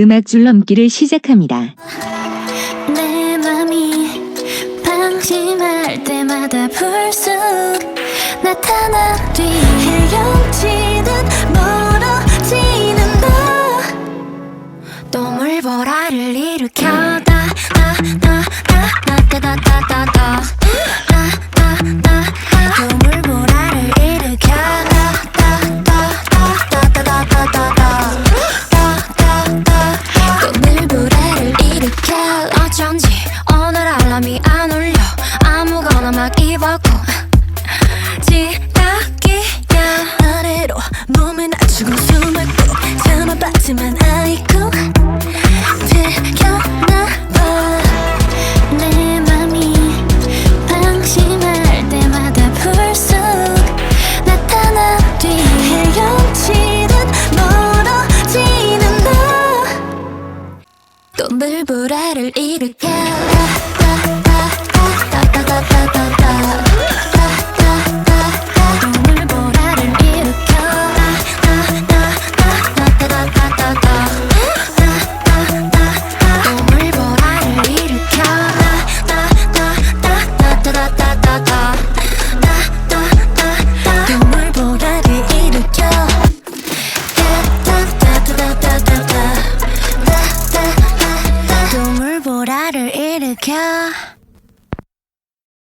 음악 줄넘기를 시작합니다. 내 맘이 방심할 때마다 불쑥 나타나 뒤 헤엄치듯 멀어지는 너또 물보라를 일으켜 막 입었고 지각이야. 아래로 몸을 낮추고 숨을 꼭 참아봤지만 아이고 들켜나봐. 내 맘이 방심할 때마다 불쑥 나타나 뒤 헤엄치듯 멀어지는 너 또 물보라를 일으켜 보라를 일으켜